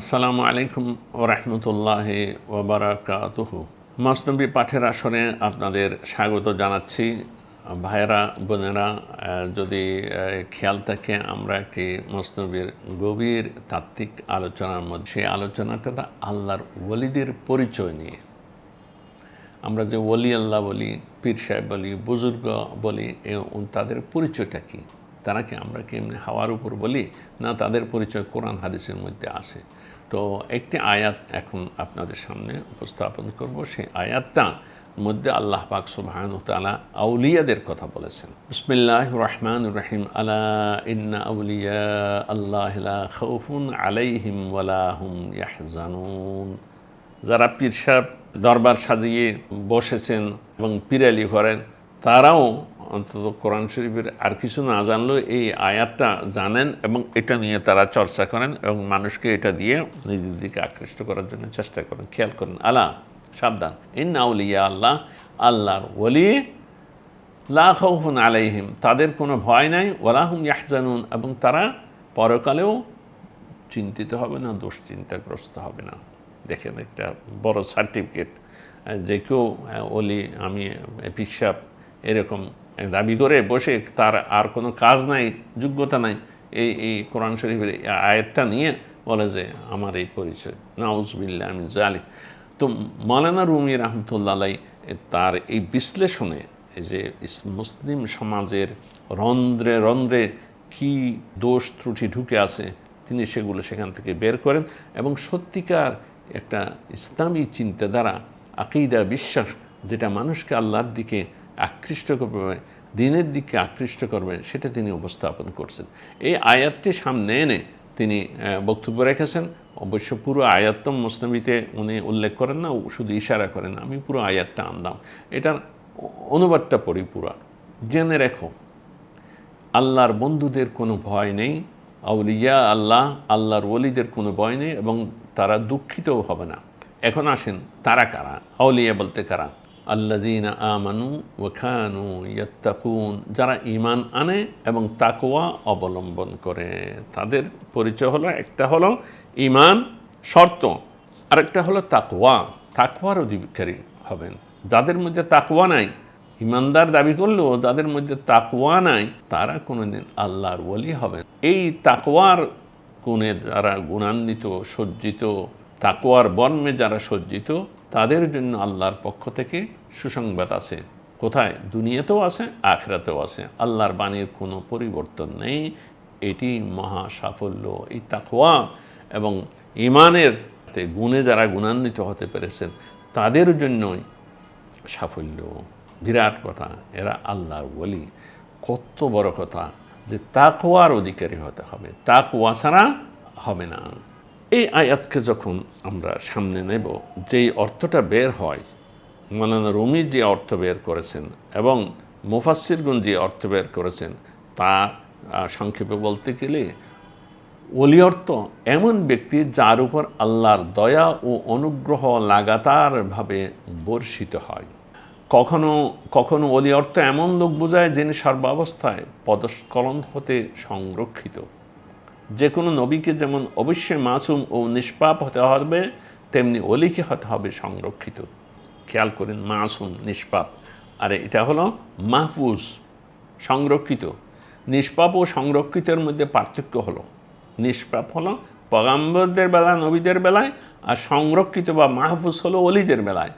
আসসালামু আলাইকুম ওরহমতুল্লাহ ওবরাকাতুহু মসনবী পাঠের আসরে আপনাদের স্বাগত জানাচ্ছি। ভাইয়েরা, বোনেরা যদি খেয়াল থাকে, আমরা একটি মসনবীর গভীর তাত্ত্বিক আলোচনার মধ্যে, সেই আলোচনাটা আল্লাহর ওলিদের পরিচয় নিয়ে। আমরা যে ওলি আল্লাহ বলি, পীর সাহেব বলি, বুজুর্গ বলি তাদের পরিচয়টা কি? তারা কি আমরা কি এমনি হাওয়ার উপর বলি? না তাদের পরিচয় কোরআন, হাদিসের মধ্যে আছে? তো একটি আয়াত এখন আপনাদের সামনে উপস্থাপন করব। সেই আয়াতটা মধ্যে আল্লাহ পাক সুবহান তালা আউলিয়াদের কথা বলেছেন। বিসমিল্লাহ রহমান রহিম। আলা ইন্না আউলিয়া আল্লাহ লা খাউফুন আলাইহিম ওয়ালা হুম ইয়াহজানুন। যারা পীর সাহেব দরবার সাজিয়ে বসেছেন এবং পিরালি করেন তারাও অন্তত কোরআন শরীফের আর কিছু না জানলেও এই আয়াতটা জানেন এবং এটা নিয়ে তারা চর্চা করেন এবং মানুষকে এটা দিয়ে নিজের দিকে আকৃষ্ট করার জন্য চেষ্টা করেন। খেয়াল করেন। আলা সাবধান। ইন আউলিয়া আল্লাহ, আল্লাহর ওলি, লা খাউফুন আলাইহিম। তাদের কোনো ভয় নাই ওয়ালাহুম ইয়াহজানুন। এবং তারা পরকালেও চিন্তিত হবে না, দুশ্চিন্তাগ্রস্ত হবে না। দেখেন একটা বড় সার্টিফিকেট যে কেউ ওলি, আমি, পিসাব, এরকম দাবি করে বসে তার আর কোনো কাজ নাই, যোগ্যতা নাই, এই এই কোরআন শরীফের এই আয়াতটা নিয়ে বলে যে, আমার এই পরিচয়। নাউজবিল্লা আমি জালি তো মৌলানা রুমি রহমতুল্লাহ তার এই বিশ্লেষণে যে মুসলিম সমাজের রন্ধ্রে রন্ধ্রে কি দোষ ত্রুটি ঢুকে আছে, তিনি সেগুলো সেখান থেকে বের করেন এবং সত্যিকার একটা ইসলামী চিন্তাধারা, আকিদা, বিশ্বাস, যেটা মানুষকে আল্লাহর দিকে আকৃষ্ট করবে দিনের দিকে আকৃষ্ট করবে সেটা তিনি উপস্থাপন করছেন। এই আয়াতটি সামনে এনে তিনি বক্তব্য রেখেছেন। অবশ্য পুরো আয়াত্তম মুসলিমিতে উনি উল্লেখ করেন না, শুধু ইশারা করেন, আমি পুরো আয়াতটা আনলাম। এটার অনুবাদটা পড়ি পুরা। জেনে রেখো, আল্লাহর বন্ধুদের কোনো ভয় নেই, আউলিয়া আল্লাহ, আল্লাহর ওলিদের কোনো ভয় নেই এবং তারা দুঃখিতও হবে না। এখন আসেন, তারা কারা? আউলিয়া বলতে কারা? আল্লাদিন আমানু ওখানু ইয়াত্তাকুন, যারা ইমান আনে এবং তাকোয়া অবলম্বন করে। তাদের পরিচয় হলো, একটা হলো ইমান শর্ত, আরেকটা হলো তাকওয়া। তাকওয়ার অধিকারী হবেন। যাদের মধ্যে তাকওয়া নাই ইমানদার দাবি করলেও যাদের মধ্যে তাকওয়া নাই, তারা কোনোদিন আল্লাহর ওলি হবেন। এই তাকওয়ার গুণে যারা গুণান্বিত, সজ্জিত, তাকওয়ার বর্মে যারা সজ্জিত তাদের জন্য আল্লাহর পক্ষ থেকে সুসংবাদ আছে। কোথায়? দুনিয়াতেও আছে, আখরাতেও আছে। আল্লাহর বাণীর কোনো পরিবর্তন নেই। এটি মহা সাফল্য এই তাকওয়া এবং ইমানের গুণে যারা গুণান্বিত হতে পেরেছেন, তাদের জন্যই সাফল্য। বিরাট কথা, এরা আল্লাহর বলি কত বড় কথা যে তাকোয়ার অধিকারী হতে হবে। তাকওয়া ছাড়া হবে না। এই আয়াতকে যখন আমরা সামনে নেব, যেই অর্থটা বের হয়, মৌলানা রুমি যে অর্থ বের করেছেন এবং মুফাসিরগুন যে অর্থ বের করেছেন, তা সংক্ষেপে বলতে গেলে ওলি অর্থ এমন ব্যক্তি যার উপর আল্লাহর দয়া ও অনুগ্রহ লাগাতারভাবে বর্ষিত হয়। কখনো কখনো অলি অর্থ এমন লোক বোঝায় যিনি সর্বাবস্থায় পদস্কলন হতে সংরক্ষিত। যে কোনো নবীকে যেমন অবশ্যই মাসুম ও নিষ্পাপ হতে হবে, তেমনি অলিকে হতে হবে সংরক্ষিত। খেয়াল করেন, মাসুম, নিষ্পাপ। আর, এটা হলো মাহফুজ, সংরক্ষিত। নিষ্পাপ ও সংরক্ষিতের মধ্যে পার্থক্য হলো, নিষ্পাপ হলো পগাম্বরদের বেলা নবীদের বেলায়, আর সংরক্ষিত বা মাহফুজ হলো অলিদের বেলায়।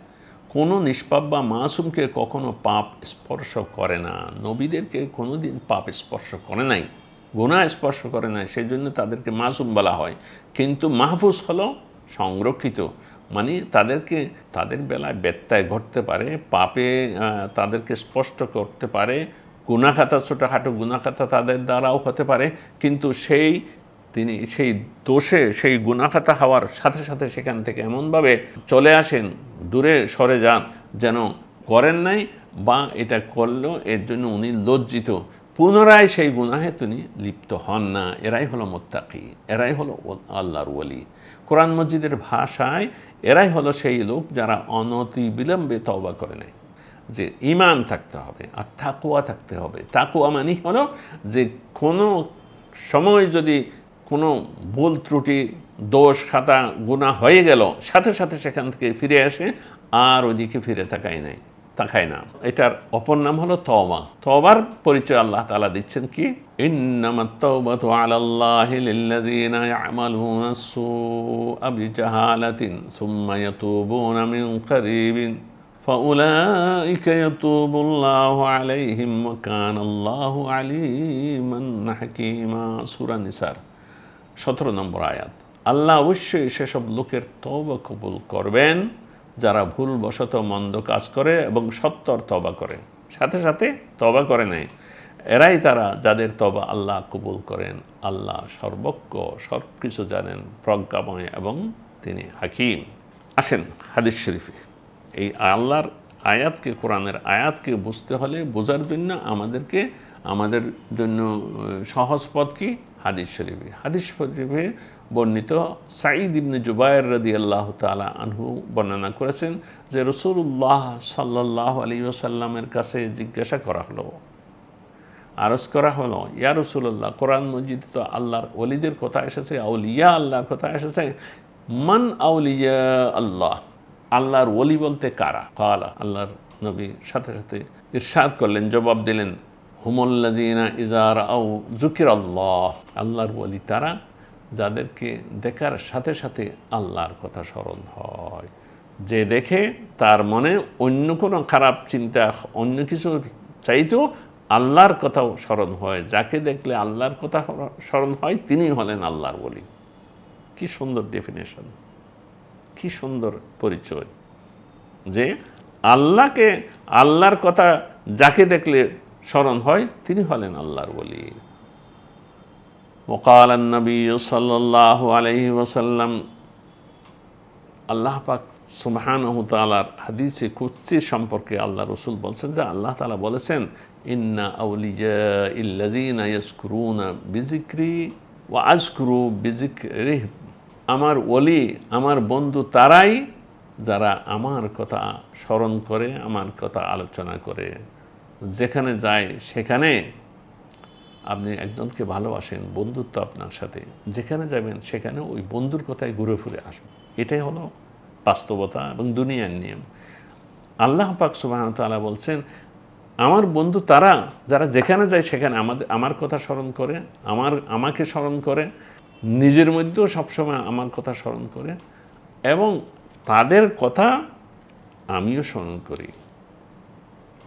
কোনো নিষ্পাপ বা মাসুমকে কখনো পাপ স্পর্শ করে না। নবীদেরকে কোনো দিন পাপ স্পর্শ করে নাই। গুণা স্পর্শ করে নাই সেই জন্য তাদেরকে মাসুম বলা হয়। কিন্তু মাহফুজ হলো সংরক্ষিত মানে তাদেরকে, তাদের বেলায় ব্যত্যয় ঘটতে পারে, পাপে তাদেরকে স্পষ্ট করতে পারে গুণাখাতা ছোটোখাটো গুণাখাতা তাদের দ্বারাও হতে পারে, কিন্তু সেই তিনি, সেই দোষে, সেই গুণাখাতা হওয়ার সাথে সাথে সেখান থেকে এমনভাবে চলে আসেন, দূরে সরে যান, যেন করেন নাই বা এটা করলেও এর জন্য উনি লজ্জিত। পুনরায় সেই গুনাহে তিনি লিপ্ত হন না। এরাই হলো মোত্তাকি, এরাই হলো আল্লাহর ওলি। কোরআন মসজিদের ভাষায় এরাই হলো সেই লোক যারা অনতি বিলম্বে তওবা করে নেয়। যে ইমান থাকতে হবে, আর তাকুয়া থাকতে হবে। তাকুয়া মানে হলো যে কোনো সময় যদি কোনো ভুল ত্রুটি, দোষ, খাতা গুণা হয়ে গেল, সাথে সাথে সেখান থেকে ফিরে আসে আর ওইদিকে ফিরে তাকাই নাই। তাকায় না এটার অপর নাম হলো তওবা তওবার পরিচয় আল্লাহ তাআলা দিচ্ছেন কি ইন্নামাত তাওবাতু আলাল্লাহি লিল্লাযিনা ইয়ামালুনা السوء بجهالة ثم يتوبون من قريب فأولئك يتوب الله عليهم وكان الله عليما حكيما সূরা নিসার সতেরো নম্বর আয়াত আল্লাহ অবশ্যই সেসব লোকের তওবা কবুল করবেন যারা ভুলবশত মন্দ কাজ করে এবং সত্তর তবা করে। সাথে সাথে তবা করে নাই। এরাই তারা যাদের তবা আল্লাহ কবুল করেন, আল্লাহ সর্বজ্ঞ সব কিছু জানেন, প্রজ্ঞাময় এবং তিনি হাকিম। আসেন হাদিস শরীফে। এই আল্লাহর আয়াতকে, কোরআনের আয়াতকে বুঝতে হলে বোঝার জন্য আমাদেরকে, আমাদের জন্য সহজ পথ কি? হাদিস শরীফে। হাদিস শরীফে বর্ণিত সাঈদ ইবনে জুবায়ের রদি আল্লাহ তালা আনহু বর্ণনা করেছেন যে রসুল্লাহ সাল্লাহ আলী ওসাল্লামের কাছে জিজ্ঞাসা করা হলো। আরজ করা হলো, ইয়া রসুল্লাহ কোরআন মজিদ তো আল্লাহর ওলিদের কথা এসেছে, আউলিয়া আল্লাহর কথা এসেছে। মান আউলিয়া আল্লাহ? আল্লাহর ওলি বলতে কারা? কালা আল্লাহর নবী সাথে সাথে ইরশাদ করলেন, জবাব দিলেন হুমল্লাদিনা ইজার আউ জুকির আল্লাহ আল্লাহর ওলি তারা যাদেরকে দেখার সাথে সাথে আল্লাহর কথা স্মরণ হয়। যে দেখে তার মনে অন্য কোনো খারাপ চিন্তা, অন্য কিছু চাইতেও আল্লাহর কথাও স্মরণ হয়। যাকে দেখলে আল্লাহর কথা স্মরণ হয়, তিনি হলেন আল্লাহর বলি কি সুন্দর ডেফিনেশন কি সুন্দর পরিচয়। যে আল্লাহকে, আল্লাহর কথা যাকে দেখলে স্মরণ হয়, তিনি হলেন আল্লাহর বলি وقال النبي صلى الله عليه وسلم আল্লাহ পাক সুবহানাহু তাআলার হাদিসে কুদসি সম্পর্কে আল্লাহ রসুল বলছেন যে আল্লাহ তাআলা বলেছেন ইন্না আউলিয়া ইল্লাযিনা ইয়াজকুরুনা বিজিক্রি ওয়া আজকুরু বিজিক্রিহ আমার ওলি আমার বন্ধু তারাই যারা আমার কথা স্মরণ করে আমার কথা আলোচনা করে যেখানে যায় সেখানে আপনি একজনকে ভালোবাসেন, বন্ধুত্ব আপনার সাথে, যেখানে যাবেন সেখানে ওই বন্ধুর কথায় ঘুরে ফিরে আসবে এটাই হলো বাস্তবতা এবং দুনিয়ার নিয়ম। আল্লাহ পাক সুবাহ তাআলা বলছেন, আমার বন্ধু তারা, যারা যেখানে যায় সেখানে আমাদের, আমার কথা স্মরণ করে, আমার, আমাকে স্মরণ করে, নিজের মধ্যেও সবসময় আমার কথা স্মরণ করে এবং তাদের কথা আমিও স্মরণ করি।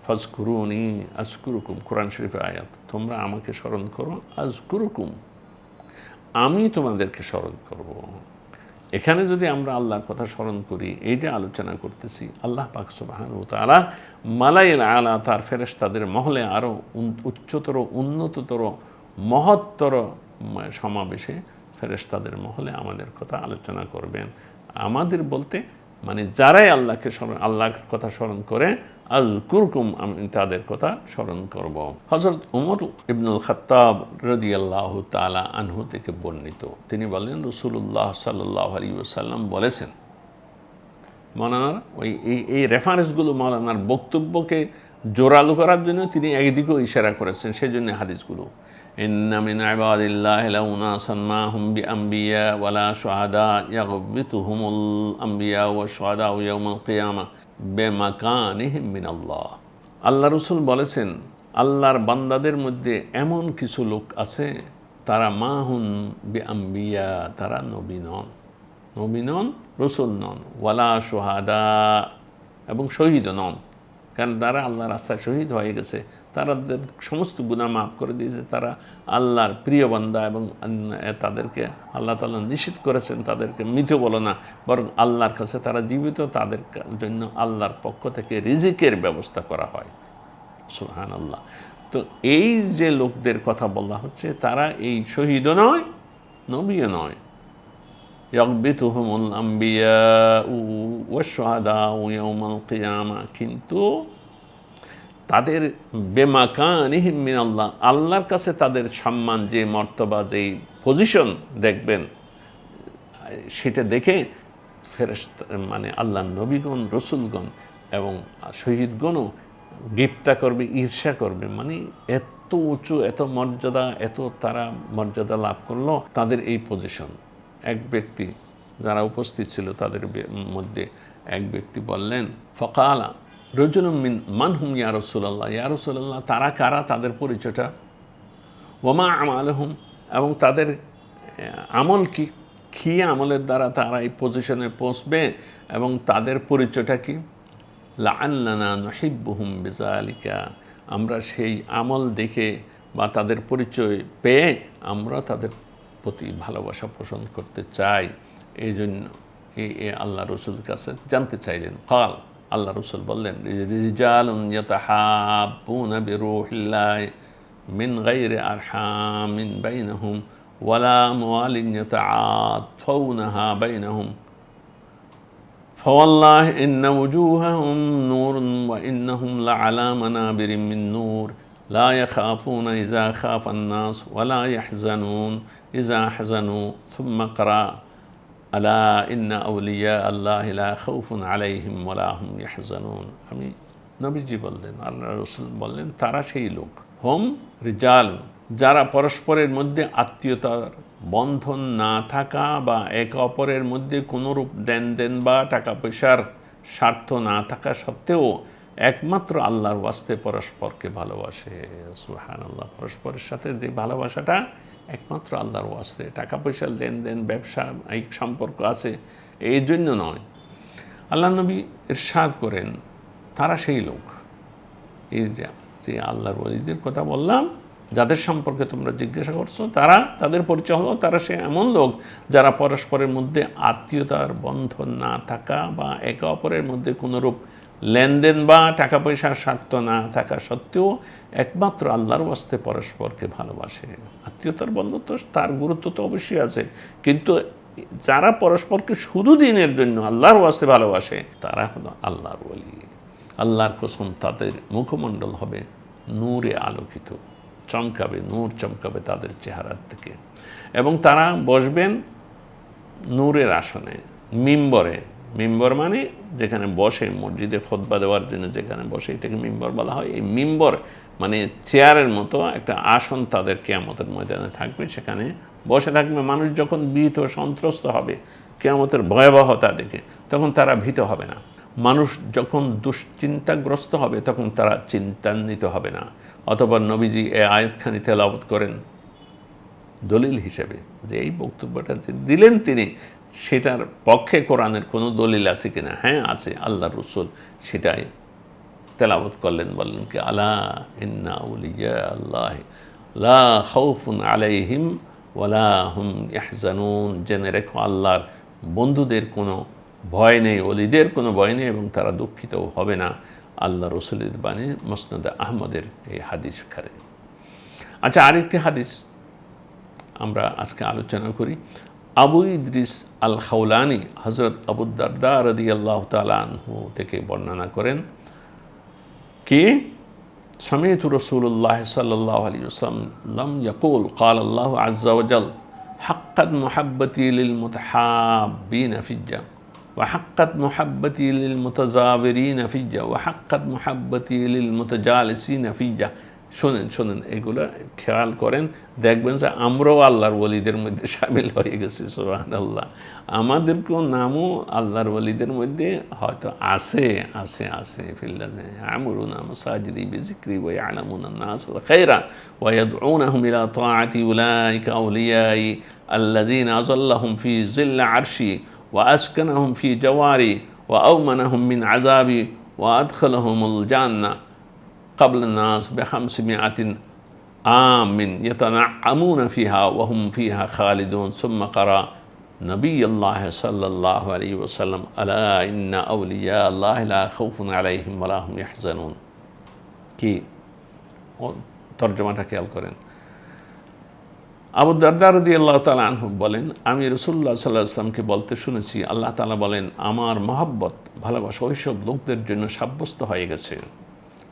ফাজকুরুনি আজকুরুকুম, কোরআন শরীফে আয়াত। তোমরা আমাকে স্মরণ করো, আজকুরুকুম। আমি তোমাদেরকে স্মরণ করব। এখানে যদি আমরা আল্লাহর কথা স্মরণ করি, এই যে আলোচনা করতেছি, আল্লাহ পাক সুবাহান তারা মালাইল আলা, তার ফেরেস তাদের মহলে আরও উচ্চতর, উন্নততর, মহত্তর সমাবেশে ফেরেশতাদের মহলে আমাদের কথা আলোচনা করবেন। আমাদের বলতে মানে যারাই আল্লাহকে স্মরণ, আল্লাহর কথা স্মরণ করে আল কুরকুম আমি তাদের কথা স্মরণ করব। হজরত উমর ইবনুল খত্তাব রদি আল্লাহ তালা আনহু থেকে বর্ণিত। তিনি বলেন রসুল্লাহ সাল্লাহ আলী বলেছেন, মনার ওই, এই এই রেফারেন্সগুলো মৌলানার বক্তব্যকে জোরালো করার জন্য তিনি একদিকেও ইশারা করেছেন সেই জন্য হাদিসগুলো। আম্বিয়া ওয়ালা বেমাকানিহিম মিনাল্লাহ। আল্লাহ রসুল বলেছেন, আল্লাহর বান্দাদের মধ্যে এমন কিছু লোক আছে, তারা মাহুন বে আম্বিয়া তারা নবী নন। নবী নন, রসুল নন। ওয়ালা সোহাদা এবং শহীদ নন। কারণ তারা আল্লাহর রাস্তায় শহীদ হয়ে গেছে। তারা তাদের সমস্ত গুণা মাফ করে দিয়েছে তারা আল্লাহর প্রিয় বান্দা এবং তাদেরকে আল্লাহ তাআলা নিষিদ্ধ করেছেন তাদেরকে মৃত বলো না বরং আল্লাহর কাছে তারা জীবিত তাদের জন্য আল্লাহর পক্ষ থেকে রিজিকের ব্যবস্থা করা হয় সুহান আল্লাহ তো এই যে লোকদের কথা বলা হচ্ছে তারা এই শহীদও নয় নবীও নয় يغبطهم الأنبياء والشهداء يوم القيامة কিন্তু তাদের বেমাকানিহিম মিন আল্লাহ আল্লাহর কাছে তাদের সম্মান, যে মর্তবা যেই পজিশন দেখবেন, সেটা দেখে ফেরেশতা মানে আল্লাহ নবীগণ, রসুলগণ এবং শহীদগণও গিপ্তা করবে, ঈর্ষা করবে। মানে এত উঁচু, এত মর্যাদা, এত তারা মর্যাদা লাভ করল তাদের এই পজিশন এক ব্যক্তি যারা উপস্থিত ছিল তাদের মধ্যে এক ব্যক্তি বললেন, ফকালা রজুল মিন মানহুম ইয়া রসুল্লাহ তারা কারা? তাদের পরিচয়টা। ওমা আমালহুম, এবং তাদের আমল কি? কি আমলের দ্বারা তারা এই পজিশনে পৌঁছবে? এবং তাদের পরিচয়টা কি? লাআল্লানা নহিব্বুহুম বিজালিকা আমরা সেই আমল দেখে বা তাদের পরিচয় পেয়ে আমরা তাদের প্রতি ভালোবাসা পোষণ করতে চাই। এই জন্য এই আল্লাহ রসুল কাছে জানতে চাইলেন। কাল আল্লাহ রসুল বললেন রিজালুন ইয়াতাহাব্বুনা বিরূহিল্লাহ من غير أرحام بينهم ولا أموال يتعاطفونها بينهم فوالله إن وجوههم نور وإنهم لعلى منابر من نور لا يخافون إذا خاف الناس ولا يحزنون إذا حزنوا ثم قرأ আলা ইন্না আউলিয়া আল্লাহ খৌফুন আলাইহিম ওলাহম ইয়াহজানুন। আমি নবীজি বললেন, আল্লাহ রসুল বললেন, তারা সেই লোক। হোম রিজাল, যারা পরস্পরের মধ্যে আত্মীয়তার বন্ধন না থাকা বা একে অপরের মধ্যে কোনোরূপ দেন দেন বা টাকা পয়সার স্বার্থ না থাকা সত্ত্বেও একমাত্র আল্লাহর ওয়াস্তে পরস্পরকে ভালোবাসে। সুহান আল্লাহ পরস্পরের সাথে যে ভালোবাসাটা একমাত্র আল্লাহর ওয়াস্তে। টাকা পয়সার লেনদেন, ব্যবসা এই সম্পর্ক আছে, এই জন্য নয়। আল্লাহ নবী ইরশাদ করেন, তারা সেই লোক। এই যে আল্লাহর ওলিদের কথা বললাম, যাদের সম্পর্কে তোমরা জিজ্ঞাসা করছ, তারা, তাদের পরিচয় হলো, তারা সে এমন লোক যারা পরস্পরের মধ্যে আত্মীয়তার বন্ধন না থাকা বা একে অপরের মধ্যে কোনোরূপ লেনদেন বা টাকা পয়সার স্বার্থ না থাকা সত্ত্বেও একমাত্র আল্লাহর ওয়াস্তে পরস্পরকে ভালোবাসে। আত্মীয়তার বন্ধুত্ব তার গুরুত্ব তো অবশ্যই আছে। কিন্তু যারা পরস্পরকে শুধু দিনের জন্য আল্লাহর ওয়াস্তে ভালোবাসে, তারা হলো আল্লাহর বলি আল্লাহর কসম তাদের মুখমণ্ডল হবে নূরে আলোকিত, চমকাবে, নূর চমকাবে তাদের চেহারার থেকে। এবং তারা বসবেন নূরের আসনে, মিম্বরে মিম্বর মানে যেখানে বসে, মসজিদে খোদবা দেওয়ার জন্য যেখানে বসে, এটাকে মিম্বর বলা হয়। এই মিম্বর মানে চেয়ারের মতো একটা আসন তাদের কেয়ামতের ময়দানে থাকবে, সেখানে বসে থাকবে। মানুষ যখন ভীত সন্ত্রস্ত হবে, কেয়ামতের ভয়াবহতা দেখে, তখন তারা ভীত হবে না। মানুষ যখন দুশ্চিন্তাগ্রস্ত হবে, তখন তারা চিন্তান্বিত হবে না। অথবা নবীজি এ আয়াতখানি তেলাবত করেন দলিল হিসেবে, যে এই বক্তব্যটা যে দিলেন তিনি সেটার পক্ষে কোরআনের কোনো দলিল আছে কিনা হ্যাঁ আছে। আল্লাহ রসুল সেটাই তেলাবত করলেন, বললেন কি, আলা ইন্না উলিয়া আল্লাহ লা আলাইহিম ওয়ালা হুম ইয়াহজানুন জেনে রেখো, আল্লাহর বন্ধুদের কোনো ভয় নেই অলিদের কোনো ভয় নেই এবং তারা দুঃখিতও হবে না। আল্লাহ রসুলের বাণী মসনদ আহমদের এই হাদিস খারে আচ্ছা আরেকটি হাদিস আমরা আজকে আলোচনা করি। আবু ইদ্রিস আল খাউলানি হজরত আবুদ্দারদা রদি আল্লাহ তালু থেকে বর্ণনা করেন কি سمعت رسول الله صلى الله عليه وسلم يقول قال الله عز وجل حقت محبتي للمتحابين في الجنة وحقت محبتي للمتزاورين في الجنة وحقت محبتي للمتجالسين في الجنة শোনেন শোনেন এগুলো খেয়াল করেন দেখবেন যে আমরাও আল্লাহর ওলিদের মধ্যে সামিল হয়ে গেছি সোহান আল্লাহ আমাদেরকেও নামও আল্লাহর ওলিদের মধ্যে হয়তো আছে আছে আছে ফিল্লানে আমরুনা মাসাজিদি বিজিক্রি ওয়া ইয়ালামুনা الناس الخير ويدعونهم إلى طاعة أولئك أوليائي الذين أظلهم في ظل عرشي وأسكنهم في جواري وأومنهم من عذابي وأدخلهم الجنة قبل الناس بخمسمائة عام يتنعمون فيها وهم فيها خالدون ثم قرأ نبي الله صلى الله عليه وسلم ألا إن أولياء الله لا خوف عليهم ولا هم يحزنون কি ও তর্জমাটা খেয়াল করেন আবু দারদারদি আল্লাহ তালা আনহু বলেন আমি রসুল্লাহ সাল্লাহ আসলামকে বলতে শুনেছি আল্লাহ তালা বলেন আমার মহাব্বত ভালোবাসা ওইসব লোকদের জন্য সাব্যস্ত হয়ে গেছে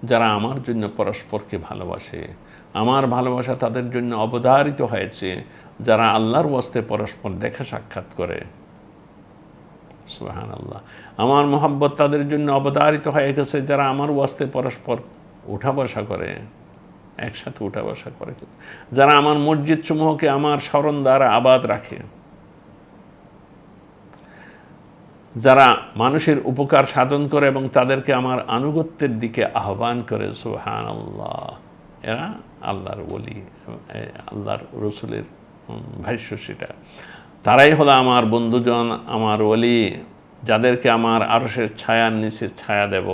যারা আমার জন্য পরস্পরকে ভালোবাসে, আমার ভালোবাসা তাদের জন্য অবধারিত হয়েছে, যারা আল্লাহর ওয়াস্তে পরস্পর দেখা সাক্ষাৎ করে। সুহান আল্লাহ আমার মোহাব্বত তাদের জন্য অবধারিত হয়ে গেছে, যারা আমার ওয়াস্তে পরস্পর উঠা বসা করে, একসাথে উঠা বসা করে। যারা আমার মসজিদ সমূহকে আমার স্মরণ দ্বারা আবাদ রাখে। যারা মানুষের উপকার সাধন করে এবং তাদেরকে আমার আনুগত্যের দিকে আহ্বান করে সুহান আল্লাহ এরা আল্লাহর বলি আল্লাহর রসুলের ভাষ্য সেটা। তারাই হলো আমার বন্ধুজন, আমার ওলি, যাদেরকে আমার আরসের ছায়ার নিচে ছায়া দেব।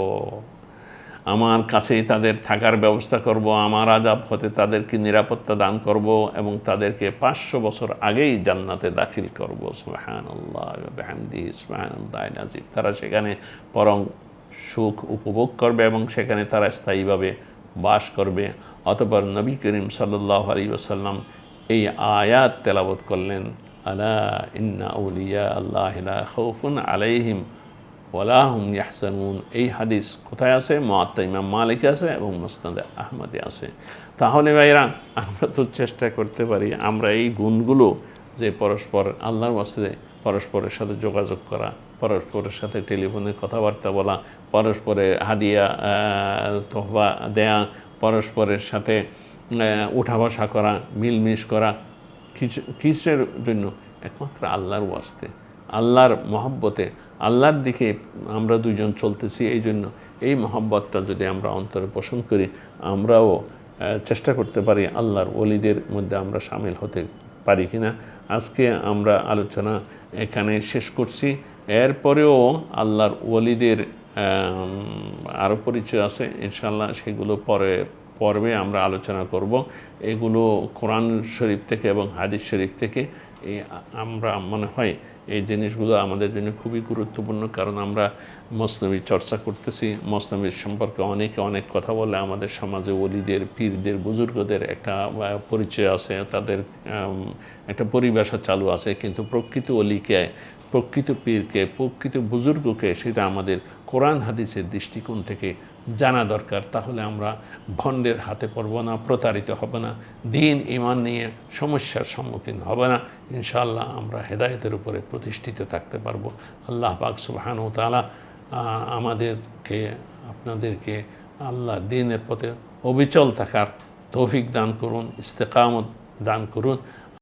আমার কাছেই তাদের থাকার ব্যবস্থা করব, আমার আজাব হতে তাদেরকে নিরাপত্তা দান করব এবং তাদেরকে পাঁচশো বছর আগেই জান্নাতে দাখিল করব। সুবাহান আল্লাহামদি সুবাহান নাজিব তারা সেখানে পরম সুখ উপভোগ করবে এবং সেখানে তারা স্থায়ীভাবে বাস করবে। অতপর নবী করিম সাল্লাহ আলী ওসাল্লাম এই আয়াত তেলাবত করলেন, আলা ইন্না উলিয়া আল্লাহ আলাইহিম ওয়ালাহুম ইয়াহসানুন। এই হাদিস কোথায় আছে? মহাত্মা ইমাম মালিক আছে এবং মুসনাদে আহমদে আছে। তাহলে ভাইরা আমরা তো চেষ্টা করতে পারি, আমরা এই গুণগুলো যে পরস্পর, আল্লাহর বাস্তে পরস্পরের সাথে যোগাযোগ করা, পরস্পরের সাথে টেলিফোনে কথাবার্তা বলা, পরস্পরে হাদিয়া তোহবা দেয়া, পরস্পরের সাথে উঠা বসা করা, মিলমিশ করা, কিছু, কিসের জন্য? একমাত্র আল্লাহর ওয়াস্তে, আল্লাহর মহব্বতে আল্লাহর দিকে আমরা দুজন চলতেছি, এই জন্য এই মহাব্বতটা যদি আমরা অন্তরে পোষণ করি, আমরাও চেষ্টা করতে পারি আল্লাহর ওলিদের মধ্যে আমরা সামিল হতে পারি কিনা। আজকে আমরা আলোচনা এখানে শেষ করছি। এরপরেও আল্লাহর ওলিদের আরও পরিচয় আছে ইনশাল্লাহ সেগুলো পরে, পর্বে আমরা আলোচনা করব। এগুলো কোরআন শরীফ থেকে এবং হাদিস শরীফ থেকে আমরা মনে হয় এই জিনিসগুলো আমাদের জন্য খুবই গুরুত্বপূর্ণ, কারণ আমরা মসনবী চর্চা করতেছি। মসনবীর সম্পর্কে অনেকে অনেক কথা বলে, আমাদের সমাজে অলিদের পীরদের, বুজুর্গদের একটা পরিচয় আছে, তাদের একটা পরিভাষা চালু আছে, কিন্তু প্রকৃত অলিকে প্রকৃত পীরকে, প্রকৃত বুজুর্গকে সেটা আমাদের কোরআন হাদিসের দৃষ্টিকোণ থেকে জানা দরকার তাহলে আমরা ভণ্ডের হাতে পড়ব না প্রতারিত হব না দিন ইমান নিয়ে সমস্যার সম্মুখীন হব না। ইনশাআল্লাহ আমরা হেদায়তের উপরে প্রতিষ্ঠিত থাকতে পারব। আল্লাহ পাক তাআলা আহ, আমাদেরকে আপনাদেরকে আল্লাহ দিনের পথে অবিচল থাকার তৌফিক দান করুন ইস্তেকামত দান করুন।